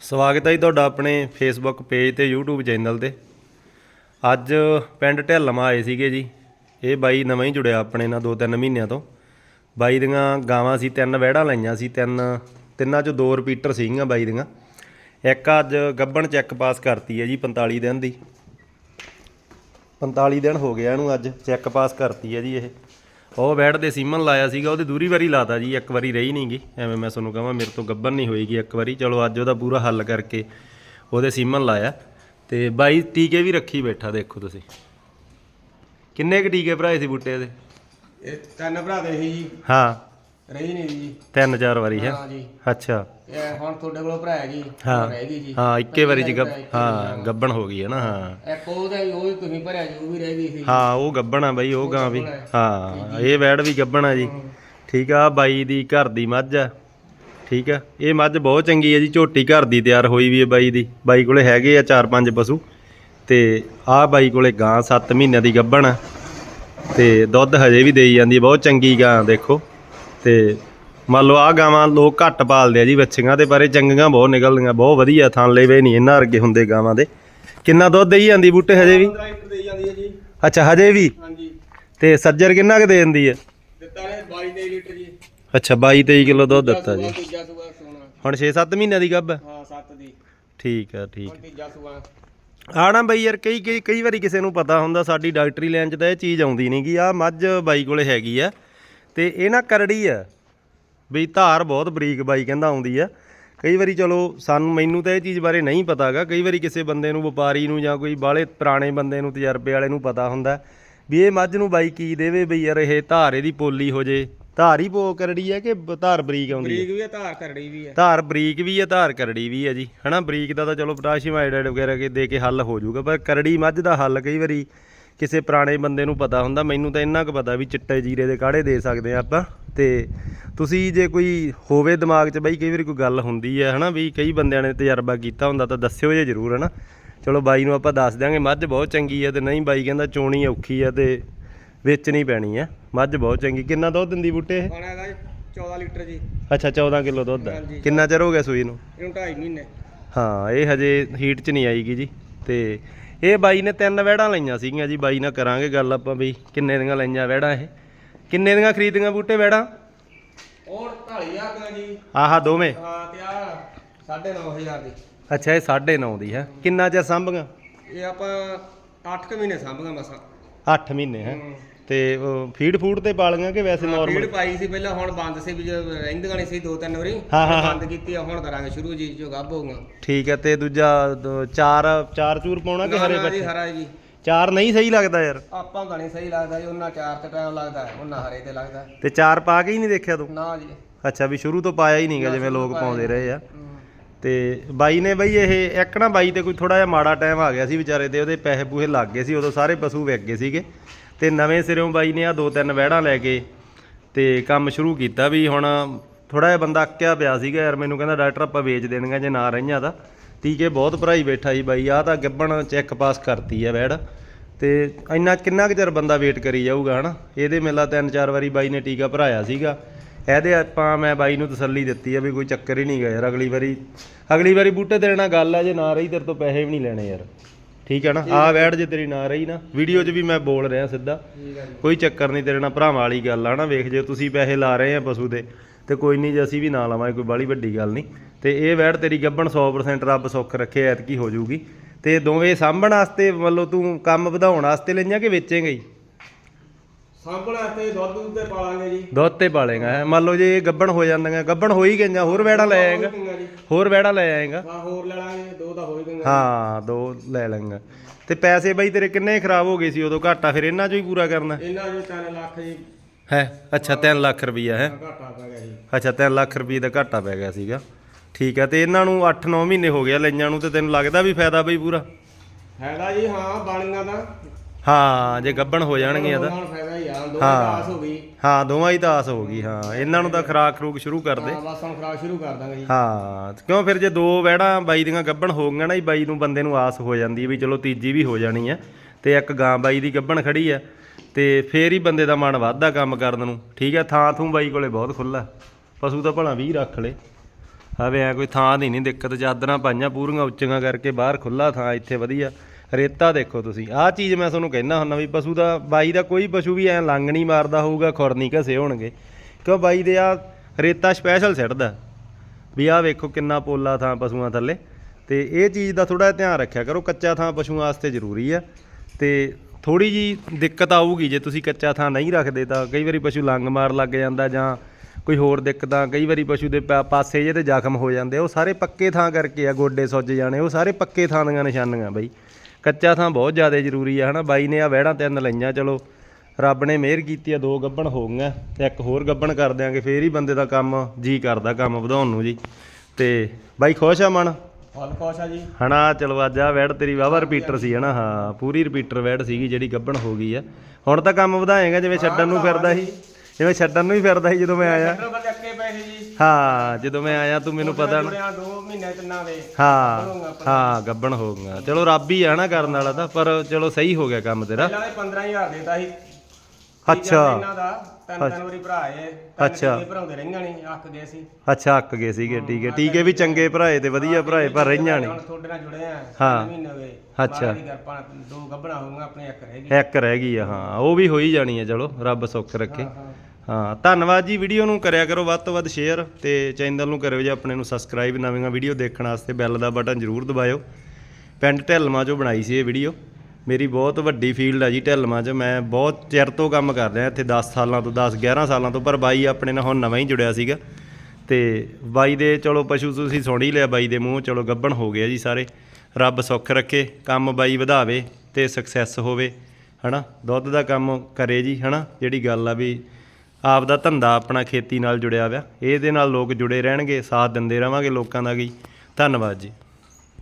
ਸਵਾਗਤ ਹੈ ਜੀ ਤੁਹਾਡਾ ਆਪਣੇ ਫੇਸਬੁੱਕ ਪੇਜ ਤੇ YouTube ਚੈਨਲ ਤੇ। ਅੱਜ ਪਿੰਡ ਢਿੱਲਮਾ ਆਏ ਸੀਗੇ ਜੀ। ਇਹ ਬਾਈ ਨਵਾਂ ਹੀ ਜੁੜਿਆ ਆਪਣੇ ਨਾਲ 2-3 ਮਹੀਨਿਆਂ ਤੋਂ। ਬਾਈ ਦੀਆਂ ਗਾਵਾਂ ਸੀ, ਤਿੰਨ ਵਹਿੜਾਂ ਲਾਈਆਂ ਸੀ, ਤਿੰਨ, ਤਿੰਨਾਂ ਚੋਂ ਦੋ ਰਿਪੀਟਰ ਸੀਗੀਆਂ ਬਾਈ ਦੀਆਂ। ਇੱਕ ਅੱਜ ਗੱਬਣ ਚੈੱਕ ਪਾਸ ਕਰਤੀ ਹੈ ਜੀ 45 ਦਿਨ ਦੀ। 45 ਦਿਨ ਹੋ ਗਿਆ ਇਹਨੂੰ ਅੱਜ ਚੈੱਕ ਪਾਸ ਕਰਤੀ ਹੈ ਜੀ ਇਹ। ਉਹ ਬੈਡ ਦੇ ਸੀਮਨ ਲਾਇਆ ਸੀਗਾ ਉਹਦੀ ਦੂਰੀ ਵਾਰੀ ਲਾਤਾ ਜੀ ਇੱਕ ਵਾਰੀ ਰਹੀ ਨਹੀਂਗੀ ਐਵੇਂ ਮੈਂ ਤੁਹਾਨੂੰ ਕਹਾਂ ਮੇਰੇ ਤੋਂ ਗੱਬਨ ਨਹੀਂ ਹੋਏਗੀ ਇੱਕ ਵਾਰੀ। ਚਲੋ ਅੱਜ ਉਹਦਾ ਪੂਰਾ ਹੱਲ ਕਰਕੇ ਉਹਦੇ ਸੀਮਨ ਲਾਇਆ। ਤੇ ਬਾਈ ਟੀਕੇ ਵੀ ਰੱਖੀ ਬੈਠਾ ਦੇਖੋ ਤੁਸੀਂ। ਕਿੰਨੇ ਕ ਟੀਕੇ ਭਰਾਏ ਸੀ ਬੂਟੇ ਦੇ? ਇਹ ਤਿੰਨ ਭਰਾ ਦੇ ਸੀ ਜੀ। ਹਾਂ। ਰਹੀ ਨਹੀਂ ਜੀ। ਤਿੰਨ ਚਾਰ ਵਾਰੀ ਹੈ। ਹਾਂ ਜੀ। ਅੱਛਾ। ਇਹ ਹੁਣ ਤੁਹਾਡੇ ਕੋਲ ਭਰਾ ਹੈ ਜੀ। ਹਾਂ। ਰਹਿ ਗਈ ਜੀ। ਹਾਂ ਇੱਕੇ ਵਾਰੀ ਚ ਗੱਬ ਹਾਂ ਗੱਬਣ ਹੋ ਗਈ ਹੈ ਨਾ ਹਾਂ। ਇੱਕ ਉਹਦਾ ਵੀ ਉਹ ਤੁਸੀਂ ਭਰਿਆ ਜੀ ਉਹ ਵੀ ਰਹਿ ਗਈ ਸੀ। ਹਾਂ ਉਹ ਗੱਬਣ ਆ ਬਾਈ ਉਹ ਗਾਂ ਵੀ। ਹਾਂ। ਇਹ ਵੈੜ ਵੀ ਗੱਬਣ ਆ ਜੀ। ਠੀਕ ਆ ਬਾਈ ਦੀ ਘਰ ਦੀ ਮੱਝ ਆ। ਠੀਕ ਆ ਇਹ ਮੱਝ ਬਹੁਤ ਚੰਗੀ ਹੈ ਜੀ ਝੋਟੀ ਘਰ ਦੀ ਤਿਆਰ ਹੋਈ ਵੀ ਹੈ ਬਾਈ ਦੀ। ਬਾਈ ਕੋਲੇ ਹੈਗੇ ਆ 4-5 ਪਸ਼ੂ। ਤੇ ਆਹ ਬਾਈ ਕੋਲੇ ਗਾਂ 7 ਮਹੀਨਿਆਂ ਦੀ ਗੱਬਣ ਆ। ਤੇ ਦੁੱਧ ਹਜੇ ਵੀ ਦੇਈ ਜਾਂਦੀ ਬਹੁਤ ਚੰਗੀ ਗਾਂ ਦੇਖੋ। ਤੇ ਮੰਨ ਲਓ ਆ ਗਾਵਾਂ ਲੋਕ ਘੱਟ ਪਾਲਦੇ ਆ ਜੀ ਬੱਚੀਆਂ ਪਰ ਇਹ ਚੰਗੀਆਂ ਬਹੁਤ ਨਿਕਲਦੀਆਂ ਬਹੁਤ ਵਧੀਆ ਥਣ ਲੈਵੇ ਨਹੀਂ ਇਹਨਾਂ ਵਰਗੇ ਹੁੰਦੇ ਗਾਵਾਂ ਦੇ। ਕਿੰਨਾ ਦੁੱਧ ਦੇਈ ਜਾਂਦੀ ਬੂਟੇ ਹਜੇ ਵੀ? 15 ਲੀਟਰ ਦੇ ਜਾਂਦੀ ਹੈ ਜੀ। ਅੱਛਾ ਹਜੇ ਵੀ? ਹਾਂਜੀ। ਤੇ ਸੱਜਰ ਕਿੰਨਾ ਕੁ ਦੇ ਦਿੰਦੀ ਹੈ? ਦਿੱਤਾ ਨੇ 22 ਦੇ ਲੀਟਰ ਜੀ। ਅੱਛਾ 22 23 ਕਿਲੋ ਦੁੱਧ ਦਿੱਤਾ ਜੀ। ਤੀਜਾ ਸੂਆ ਸੋਣਾ ਹੁਣ 6-7 ਮਹੀਨਿਆਂ ਦੀ ਗੱਭ ਹੈ? ਹਾਂ 7 ਦੀ। ਠੀਕ ਆ ਠੀਕ ਹੁਣ ਤੀਜਾ ਸੂਆ। ਆ ਨਾ ਬਈ ਯਾਰ ਕਈ ਕਈ ਕਈ ਵਾਰੀ ਕਿਸੇ ਨੂੰ ਪਤਾ ਹੁੰਦਾ ਸਾਡੀ ਡਾਕਟਰੀ ਲਾਈਨ 'ਚ ਤਾਂ ਇਹ ਚੀਜ਼ ਆਉਂਦੀ ਨਹੀਂ ਗੀ। ਆ ਮੱਝ ਬਾਈ ਕੋਲੇ ਹੈਗੀ ਆ। ਤੇ ਇਹ ਨਾ ਕਰੜੀ ਆ। ਬਈ ਧਾਰ ਬਹੁਤ ਬਰੀਕ ਬਾਈ ਕਹਿੰਦਾ ਆਉਂਦੀ ਆ। ਕਈ ਵਾਰੀ ਚਲੋ ਸਾਨੂੰ ਮੈਨੂੰ ਤਾਂ ਇਹ ਚੀਜ਼ ਬਾਰੇ ਨਹੀਂ ਪਤਾਗਾ ਕਈ ਵਾਰੀ ਕਿਸੇ ਬੰਦੇ ਨੂੰ ਵਪਾਰੀ ਨੂੰ ਜਾਂ ਕੋਈ ਬਾਹਲੇ ਪੁਰਾਣੇ ਬੰਦੇ ਨੂੰ ਤਜਰਬੇ ਵਾਲੇ ਨੂੰ ਪਤਾ ਹੁੰਦਾ। ਵੀ ਇਹ ਮੱਝ ਨੂੰ ਬਾਈ ਕੀ ਦੇਵੇ ਬਈ ਯਾਰ ਇਹ ਧਾਰ ਇਹਦੀ ਪੋਲੀ ਹੋ ਜੇ। ਧਾਰ ਹੀ ਪੋ ਕਰੜੀ ਆ ਕਿ ਧਾਰ ਬਰੀਕ ਆਉਂਦੀ ਆ? ਬਰੀਕ ਵੀ ਹੈ ਧਾਰ ਕਰੜੀ ਵੀ ਹੈ ਧਾਰ ਬਰੀਕ ਵੀ ਹੈ ਧਾਰ ਕਰੜੀ ਵੀ ਹੈ ਜੀ। ਹਨਾ ਬਰੀਕ ਦਾ ਤਾਂ ਚਲੋ ਪੋਟਾਸ਼ੀਅਮ ਆਇਓਡਾਈਡ ਵਗੈਰਾ ਕੇ ਦੇ ਕੇ ਹੱਲ ਹੋ ਜਾਊਗਾ ਪਰ ਕਰੜੀ ਮੱਝ ਦਾ ਹੱਲ ਕਈ ਵਾਰੀ ਕਿਸੇ ਪੁਰਾਣੇ ਬੰਦੇ ਨੂੰ ਪਤਾ ਹੁੰਦਾ ਮੈਨੂੰ ਤਾਂ ਇੰਨਾ ਕੁ ਪਤਾ ਵੀ ਚਿੱਟੇ ਜੀਰੇ ਦੇ ਕਾੜੇ ਦੇ ਸਕਦੇ ਆ ਆਪਾਂ। ਤੇ ਤੁਸੀਂ ਜੇ ਕੋਈ ਹੋਵੇ ਦਿਮਾਗ 'ਚ ਬਈ ਕਈ ਵਾਰੀ ਕੋਈ ਗੱਲ ਹੁੰਦੀ ਹੈ ਹਨਾ ਵੀ ਕਈ ਬੰਦਿਆਂ ਨੇ ਤਜਰਬਾ ਕੀਤਾ ਹੁੰਦਾ ਤਾਂ ਦੱਸਿਓ ਜੇ ਜ਼ਰੂਰ ਹਨਾ। ਚਲੋ ਬਾਈ ਨੂੰ ਆਪਾਂ ਦੱਸ ਦਿਆਂਗੇ ਮੱਝ ਬਹੁਤ ਚੰਗੀ ਹੈ ਤੇ ਨਹੀਂ ਬਾਈ ਕਹਿੰਦਾ ਚੋਣੀ ਔਖੀ ਹੈ ਤੇ ਵੇਚਣੀ ਪੈਣੀ ਹੈ। ਮੱਝ ਬਹੁਤ ਚੰਗੀ ਕਿੰਨਾ ਦੁੱਧ ਦਿੰਦੀ ਬੂਟੇ ਇਹ? ਪਾਣਾ ਹੈਗਾ ਜੀ 14 ਲੀਟਰ ਜੀ। ਅੱਛਾ 14 ਕਿਲੋ ਦੁੱਧ ਹੈ। ਹਾਂਜੀ। ਕਿੰਨਾ ਚਿਰ ਹੋ ਗਿਆ ਸੂਈ ਨੂੰ? ਇਹਨੂੰ 2.5 ਮਹੀਨੇ। ਹਾਂ ਇਹ ਹਜੇ ਹੀਟ 'ਚ ਨਹੀਂ ਆਈਗੀ ਜੀ। ਤੇ ਇਹ ਬਾਈ ਨੇ ਤਿੰਨ ਵਹਿੜਾਂ ਲਈਆਂ ਸੀਗੀਆਂ ਜੀ ਬਾਈ ਨਾਲ ਕਰਾਂਗੇ ਗੱਲ ਆਪਾਂ ਵੀ ਕਿੰਨੇ ਦੀਆਂ ਲਈਆਂ ਵਹਿੜਾਂ ਇਹ। ਕਿੰਨੇ ਦੀਆਂ ਖਰੀਦੀਆਂ ਬੂਟੇ ਵਹਿੜਾਂ? ਔਰ 2.5 ਦਾ ਜੀ। ਆਹਾ ਦੋਵੇਂ? ਹਾਂ ਤੇ ਆ 9500 ਦੀ। ਅੱਛਾ ਇਹ 9.5 ਦੀ ਹੈ। ਕਿੰਨਾ ਚਿਰ ਸੰਭੀਆਂ? ਇਹ ਆਪਾਂ 8 ਕੁ ਮਹੀਨੇ ਸਾਂਭਗਾ ਮਸਾਂ 8 ਮਹੀਨੇ ਹੈ। ਤੇ ਫੀਡ ਫੂਡ ਤੇ ਪਾਲੀਆਂ ਕਿ ਵੈਸੇ ਫੀਡ ਨਾਰਮਲ ਪਾਈ ਸੀ ਪਹਿਲਾਂ ਹੁਣ ਬੰਦ ਸੀ ਵੀ ਰਹਿੰਦੀਆਂ ਨਹੀਂ ਸੀ ਦੋ ਤਿੰਨ ਵਾਰੀ। ਬੰਦ ਕੀਤੀ ਆ ਹੁਣ ਕਰਾਂਗੇ ਸ਼ੁਰੂ ਜੀ ਜੋ ਗੱਭ ਹੋਊਗਾ ਠੀਕ ਹੈ ਤੇ ਦੂਜਾ ਚਾਰ ਚਾਰ ਚੂਰ ਪਾਉਣਾ ਕਿ ਹਰੇ ਬੱਚੇ ਹਰਾ ਜੀ। ਚਾਰ ਨਹੀਂ ਸਹੀ ਲੱਗਦਾ ਯਾਰ। ਆਪਾਂ ਤਾਂ ਨਹੀਂ ਸਹੀ ਲੱਗਦਾ ਜੀ ਉਹਨਾਂ ਚਾਰ ਤੇ ਟਾਈਮ ਲੱਗਦਾ ਉਹਨਾਂ ਹਰੇ ਤੇ ਲੱਗਦਾ। ਤੇ ਚਾਰ ਪਾ ਕੇ ਹੀ ਨਹੀਂ ਦੇਖਿਆ ਤੂੰ? ਨਾ ਜੀ। ਅੱਛਾ ਵੀ ਸ਼ੁਰੂ ਤੋਂ ਪਾਇਆ ਹੀ ਨਹੀਂਗਾ ਜਿਵੇਂ ਲੋਕ ਪਾਉਂਦੇ ਰਹੇ ਆ। ਤੇ ਬਾਈ ਨੇ ਬਈ ਇਹ ਇੱਕ ਨਾ ਬਾਈ ਤੇ ਕੋਈ ਥੋੜਾ ਜਿਹਾ ਮਾੜਾ ਟਾਈਮ ਆ ਗਿਆ ਸੀ ਵਿਚਾਰੇ ਤੇ ਉਹਦੇ ਪੈਸੇ ਪੂਹੇ ਲੱਗ ਗਏ ਸੀ ਉਦੋਂ ਸਾਰੇ ਪਸ਼ੂ ਵਿਕ ਗਏ ਸੀਗੇ। ਤੇ ਨਵੇਂ ਸਿਰਿਓਂ ਬਾਈ ਨੇ ਆ ਦੋ ਤਿੰਨ ਵਹਿੜਾਂ ਲੈ ਕੇ ਤੇ ਕੰਮ ਸ਼ੁਰੂ ਕੀਤਾ ਵੀ ਹੁਣ ਥੋੜਾ ਜਿਹਾ ਬੰਦਾ ਅੱਕਿਆ ਪਿਆ ਸੀਗਾ ਯਾਰ, ਮੈਨੂੰ ਕਹਿੰਦਾ ਡਾਕਟਰ ਆਪਾਂ ਵੇਚ ਦੇਣਗੇ ਜੇ ਨਾ ਰਹੀਆਂ ਤਾਂ। ਟੀਕੇ ਬਹੁਤ ਭਰਾਈ ਬੈਠਾ ਸੀ ਬਾਈ ਆ ਤਾਂ ਗੱਬਣ ਚੈੱਕ ਪਾਸ ਕਰਤੀ ਆ ਵਹਿੜ। ਤੇ ਇੰਨਾ ਕਿੰਨਾ ਕੁ ਚਿਰ ਬੰਦਾ ਵੇਟ ਕਰੀ ਜਾਊਗਾ, ਹਨਾ? ਇਹਦੇ ਮੇਲਾ ਤਿੰਨ ਚਾਰ ਵਾਰੀ ਬਾਈ ਨੇ ਟੀਕਾ ਭਰਾਇਆ ਸੀਗਾ। ਇਹਦੇ ਆਪਾਂ, ਮੈਂ ਬਾਈ ਨੂੰ ਤਸੱਲੀ ਦਿੱਤੀ ਆ ਵੀ ਕੋਈ ਚੱਕਰ ਹੀ ਨਹੀਂ ਗਾ ਯਾਰ, ਅਗਲੀ ਵਾਰੀ ਅਗਲੀ ਵਾਰੀ ਬੂਟੇ ਤੇਰੇ ਨਾਲ ਗੱਲ ਆ, ਜੇ ਨਾ ਰਹੀ ਤੇਰੇ ਤੋਂ ਪੈਸੇ ਵੀ ਨਹੀਂ ਲੈਣੇ ਯਾਰ। ਠੀਕ ਹੈ ਨਾ? ਆ। ਵੈੜ ਜੇ ਤੇਰੀ ਨਾ ਰਹੀ ਨਾ ਵੀਡੀਓ 'ਚ ਵੀ ਮੈਂ ਬੋਲ ਰਿਹਾ ਸਿੱਧਾ। ਠੀਕ ਹੈ ਜੀ। ਕੋਈ ਚੱਕਰ ਨਹੀਂ ਤੇਰੇ ਨਾਲ ਭਰਾਵਾਂ ਵਾਲੀ ਗੱਲ ਆ ਨਾ ਵੇਖ ਜੇ ਤੁਸੀਂ ਪੈਸੇ ਲਾ ਰਹੇ ਆ ਪਸ਼ੂ ਦੇ ਤੇ ਕੋਈ ਨਹੀਂ ਜੇ ਅਸੀਂ ਵੀ ਨਾ ਲਾਵਾਂਗੇ ਕੋਈ ਬਾਲੀ ਵੱਡੀ ਗੱਲ ਨਹੀਂ। ਤੇ ਇਹ ਵੈੜ ਤੇਰੀ ਗੱਬਣ 100% ਰੱਬ ਸੁੱਖ ਰੱਖੇ ਐਤਕੀ ਹੋ ਜਾਊਗੀ। ਤੇ ਦੋਵੇਂ ਸਾਂਭਣ ਵਾਸਤੇ ਮਤਲਬ ਤੂੰ ਕੰਮ ਵਧਾਉਣ ਵਾਸਤੇ ਲਈਆਂ ਕਿ ਵੇਚੇਂਗਾ ਹੀ? ਸਾਂਭਣ ਵਾਸਤੇ ਦੁੱਧ ਦੁੱਧ ਤੇ ਪਾਲਾਂਗੇ ਜੀ। ਦੁੱਧ ਤੇ ਪਾਲੇਗਾ। ਹੈ ਮੰਨ ਲਓ ਜੇ ਇਹ ਗੱਬਣ ਹੋ ਜਾਂਦੀਆਂ ਗੱਬਣ ਹੋ ਹੀ ਗਈਆਂ ਹੋਰ ਵੈੜਾਂ ਲੈ ਆਏਗਾ। ਜੀ। ਹੋਰ ਵੈੜਾਂ ਲੈ ਆਏਗਾ। ਹਾਂ ਹੋਰ ਲੈ ਲਾਂਗੇ ਦੋ ਤਾਂ ਹੋ ਹੀ ਗਈਆਂ ਹਾਂ ਦੋ ਲੈ ਲਾਂਗਾ। ਤੇ ਪੈਸੇ ਬਈ ਤੇਰੇ ਕਿੰਨੇ ਖਰਾਬ ਹੋ ਗਏ ਸੀ ਉਦੋਂ? ਘਾਟਾ ਫਿਰ ਇਹਨਾਂ ਚੋਂ ਹੀ ਪੂਰਾ ਕਰਨਾ। ਇਹਨਾਂ ਜੋ 3 ਲੱਖ ਜੀ। ਹੈ? ਅੱਛਾ 3 ਲੱਖ ਰੁਪਈਆ ਹੈ? ਘਾਟਾ ਪੈ ਗਿਆ ਜੀ। ਅੱਛਾ 3 ਲੱਖ ਰੁਪਏ ਦਾ ਘਾਟਾ ਪੈ ਗਿਆ ਸੀਗਾ। ਠੀਕ ਹੈ ਤੇ ਇਹਨਾਂ ਨੂੰ 8-9 ਮਹੀਨੇ ਹੋ ਗਿਆ ਲਈਆਂ ਨੂੰ ਤੇ ਤੈਨੂੰ ਲੱਗਦਾ ਵੀ ਫਾਇਦਾ ਬਈ ਪੂਰਾ? ਫਾਇਦਾ ਜੀ ਹਾਂ ਬਾਣੀਆਂ ਦਾ। ਹਾਂ ਜੇ ਗੱਬਣ ਹੋ ਜਾਣਗੀਆਂ ਤਾਂ। ਹੁਣ ਫਾਇਦਾ ਹੀ ਆ ਦੋ ਹਾਂ। ਆਸ ਹੋ ਗਈ। ਹਾਂ ਦੋਵਾਂ ਹੀ ਆਸ ਹੋ ਗਈ ਹਾਂ। ਇਹਨਾਂ ਨੂੰ ਤਾਂ ਖਰਾਕ ਖਰੂਕ ਸ਼ੁਰੂ ਕਰ ਦੇ। ਹਾਂ ਬਸ ਹੁਣ ਖਰਾਬ ਸ਼ੁਰੂ ਕਰ ਦਾਂਗੇ ਜੀ। ਹਾਂ ਕਿਉਂ ਫਿਰ ਜੇ ਦੋ ਵਹਿੜਾਂ ਬਾਈ ਦੀਆਂ ਗੱਬਣ ਹੋ ਗਈਆਂ ਨਾ ਹੀ ਬਾਈ ਨੂੰ ਬੰਦੇ ਨੂੰ ਆਸ ਹੋ ਜਾਂਦੀ ਹੈ ਵੀ ਚਲੋ ਤੀਜੀ ਵੀ ਹੋ ਜਾਣੀ ਹੈ। ਤੇ ਇੱਕ ਗਾਂ ਬਾਈ ਦੀ ਗੱਬਣ ਖੜੀ ਹੈ ਤੇ ਫੇਰ ਹੀ ਬੰਦੇ ਦਾ ਮਨ ਵੱਧਦਾ ਕੰਮ ਕਰਨ ਨੂੰ। ਠੀਕ ਹੈ ਥਾਂ ਥੂ ਬਾਈ ਕੋਲੇ ਬਹੁਤ ਖੁੱਲਾ ਪਸ਼ੂ ਤਾਂ ਭਲਾ 20 ਰੱਖ ਲੇ। ਆਵੇ ਐ ਕੋਈ ਥਾਂ ਦੀ ਨਹੀਂ ਦਿੱਕਤ ਚਾਦਰਾਂ ਪਾਈਆਂ ਪੂਰੀਆਂ ਉੱਚੀਆਂ ਕਰਕੇ ਬਾਹਰ ਖੁੱਲਾ ਥਾਂ ਇੱਥੇ ਵਧੀਆ। ਰੇਤਾ ਦੇਖੋ ਤੁਸੀਂ। ਆਹ ਚੀਜ਼ ਮੈਂ ਤੁਹਾਨੂੰ ਕਹਿਣਾ ਹੁੰਦਾ ਵੀ ਪਸ਼ੂ ਦਾ ਬਾਈ ਦਾ ਕੋਈ ਪਸ਼ੂ ਵੀ ਐ ਲੰਗ ਨਹੀਂ ਮਾਰਦਾ ਹੋਊਗਾ ਖੁਰ ਨਹੀਂ ਘਸੇ ਹੋਣਗੇ। ਕਿਉਂ ਬਾਈ ਦੇ ਆ ਰੇਤਾ ਸਪੈਸ਼ਲ ਸਿੱਟਦਾ। ਵੀ ਆਹ ਵੇਖੋ ਕਿੰਨਾ ਪੋਲਾ ਥਾਂ ਪਸ਼ੂਆਂ ਥੱਲੇ। ਤੇ ਇਹ ਚੀਜ਼ ਦਾ ਥੋੜਾ ਧਿਆਨ ਰੱਖਿਆ ਕਰੋ ਕੱਚਾ ਥਾਂ ਪਸ਼ੂਆਂ ਵਾਸਤੇ ਜ਼ਰੂਰੀ ਆ। ਤੇ ਥੋੜੀ ਜੀ ਦਿੱਕਤ ਆਊਗੀ ਜੇ ਤੁਸੀਂ ਕੱਚਾ ਥਾਂ ਨਹੀਂ ਰੱਖਦੇ ਤਾਂ ਕਈ ਵਾਰੀ ਪਸ਼ੂ ਲੰਗ ਮਾਰ ਲੱਗ ਜਾਂਦਾ ਜਾਂ ਕੋਈ ਹੋਰ ਦਿੱਕਤਾਂ ਕਈ ਵਾਰੀ ਪਸ਼ੂ ਦੇ ਪਾ- ਪਾਸੇ ਜਿਹੇ ਜ਼ਖਮ ਹੋ ਜਾਂਦੇ ਆ, ਉਹ ਸਾਰੇ ਪੱਕੇ ਥਾਂ ਕਰਕੇ ਆ ਗੋਡੇ ਸੁੱਜ ਜਾਣੇ ਉਹ ਸਾਰੇ ਪੱਕੇ ਥਾਂ ਦੀਆਂ ਨਿਸ਼ਾਨੀਆਂ ਬਈ। ਕੱਚਾ ਥਾਂ ਬਹੁਤ ਜ਼ਿਆਦਾ ਜ਼ਰੂਰੀ ਆ ਹਨਾ? ਬਾਈ ਨੇ ਆ ਵਹਿੜਾਂ ਤਿੰਨ ਲਈਆਂ ਚਲੋ। ਰੱਬ ਨੇ ਮਿਹਰ ਕੀਤੀ ਆ ਦੋ ਗੱਬਣ ਹੋ ਗਈਆਂ ਤੇ ਇੱਕ ਹੋਰ ਗੱਬਣ ਕਰ ਦਿਆਂਗੇ ਫੇਰ ਹੀ ਬੰਦੇ ਦਾ ਕੰਮ ਜੀ ਕਰਦਾ ਕੰਮ ਵਧਾਉਣ ਨੂੰ ਜੀ। ਤੇ ਬਾਈ ਖੁਸ਼ ਆ ਮਨ? ਫਲ ਕੋਸ਼ਾ ਜੀ। ਹਨਾ ਚਲੋ ਅੱਜ ਆ ਵੈੜ ਤੇਰੀ ਵਾਵਾ ਰਿਪੀਟਰ ਸੀ ਹਨਾ? ਹਾਂ ਪੂਰੀ ਰਿਪੀਟਰ ਵੈੜ ਸੀਗੀ ਜਿਹੜੀ ਗੱਬਣ ਹੋ ਗਈ ਆ। ਹੁਣ ਤਾਂ ਕੰਮ ਵਧਾਏਗਾ ਜਿਵੇਂ ਛੱਡਣ ਨੂੰ ਫਿਰਦਾ ਸੀ। ਜਿਵੇਂ ਛੱਡਣ ਨੂੰ ਹੀ ਫਿਰਦਾ ਸੀ ਜਦੋਂ ਮੈਂ ਆਇਆ। ਜੀ। ਹਾਂ ਜਦੋਂ ਮੈਂ ਆਇਆ ਤੂੰ ਮੈਨੂੰ ਪਤਾ ਨਾ। ਜੁੜਿਆ 2 ਮਹੀਨੇ ਤਿੰਨਾਂ ਦੇ। ਹਾਂ ਹਾਂ ਗੱਬਣ ਹੋ ਗਿਆ ਚਲੋ ਰੱਬ ਹੀ ਆ ਨਾ ਕਰਨ ਵਾਲਾ ਤਾਂ ਪਰ ਚਲੋ ਸਹੀ ਹੋ ਗਿਆ ਕੰਮ ਤੇਰਾ। ਪਹਿਲਾਂ ਦੇ 15000 ਦੇਤਾ ਸੀ। ਅੱਛਾ। ਇਹਨਾਂ ਦਾ ਤਿੰਨ ਤਿੰਨ ਵਾਰੀ ਭਰਾ ਏ ਅੱਛਾ। ਭਰਾਉਂਦੇ ਰਹੀਆਂ ਨਹੀਂ ਅੱਕ ਗਏ ਸੀ। ਅੱਛਾ ਅੱਕ ਗਏ ਸੀਗੇ ਠੀਕ ਹੈ। ਟੀਕੇ ਵੀ ਚੰਗੇ ਭਰਾਏ ਤੇ ਵਧੀਆ ਭਰਾਏ ਪਰ ਰਹੀਆਂ ਨਹੀਂ ਹੁਣ ਤੁਹਾਡੇ ਨਾਲ ਜੁੜੇ ਆ ਹਾਂ। ਤਿੰਨ ਮਹੀਨੇ ਹੋਏ। ਅੱਛਾ। ਮਹਾਰਾਜ ਦੀ ਕਿਰਪਾ ਨਾਲ ਦੋ ਗੱਭਣਾ ਹੋਊਗਾ ਆਪਣੇ ਇੱਕ ਰਹਿ ਗਈ। ਇੱਕ ਰਹਿ ਗਈ ਆ ਹਾਂ। ਉਹ ਵੀ ਹੋਈ ਜਾਣੀ ਆ ਚਲੋ ਰੱਬ ਸੁੱਖ ਰੱਖੇ। ਹਾਂ, ਧੰਨਵਾਦ ਜੀ ਵੀਡੀਓ ਨੂੰ ਕਰਿਆ ਕਰੋ ਵੱਧ ਤੋਂ ਵੱਧ ਸ਼ੇਅਰ ਤੇ ਚੈਨਲ ਨੂੰ ਕਰਿਓ ਜੀ ਆਪਣੇ ਨੂੰ ਸਬਸਕ੍ਰਾਈਬ ਨਵੀਆਂ ਵੀਡੀਓ ਦੇਖਣ ਵਾਸਤੇ ਬੈਲ ਦਾ ਬਟਨ ਜ਼ਰੂਰ ਦਬਾਇਓ। ਪਿੰਡ ਢਿੱਲਵਾਂ 'ਚੋਂ ਬਣਾਈ ਸੀ ਇਹ ਵੀਡੀਓ। ਮੇਰੀ ਬਹੁਤ ਵੱਡੀ ਫੀਲਡ ਆ ਜੀ ਢਿੱਲਵਾਂ 'ਚ। ਮੈਂ ਬਹੁਤ ਚਿਰ ਤੋਂ ਕੰਮ ਕਰ ਰਿਹਾ ਇੱਥੇ 10 ਸਾਲਾਂ ਤੋਂ 10 11 ਸਾਲਾਂ ਤੋਂ, ਪਰ ਬਾਈ ਆਪਣੇ ਨਾਲ ਹੁਣ ਨਵਾਂ ਹੀ ਜੁੜਿਆ ਸੀਗਾ। ਤੇ ਬਾਈ ਦੇ, ਚਲੋ ਪਸ਼ੂ ਤੁਸੀਂ ਸੁਣ ਹੀ ਲਿਆ ਬਾਈ ਦੇ ਮੂੰਹ, ਚਲੋ ਗੱਬਣ ਹੋ ਗਿਆ ਜੀ ਸਾਰੇ। ਰੱਬ ਸੁੱਖ ਰੱਖੇ, ਕੰਮ ਬਾਈ ਵਧਾਵੇ ਤੇ ਸਕਸੈਸ ਹੋਵੇ, ਹਨਾ? ਦੁੱਧ ਦਾ ਕੰਮ ਕਰੇ ਜੀ, ਹਨਾ? ਜਿਹੜੀ ਗੱਲ ਆ ਵੀ ਆਪ ਦਾ ਧੰਦਾ ਆਪਣਾ ਖੇਤੀ ਨਾਲ ਜੁੜਿਆ ਹੋਇਆ ਇਹਦੇ ਨਾਲ ਲੋਕ ਜੁੜੇ ਰਹਿਣਗੇ, ਸਾਥ ਦਿੰਦੇ ਰਵਾਂਗੇ ਲੋਕਾਂ ਦਾ ਜੀ ਧੰਨਵਾਦ ਜੀ।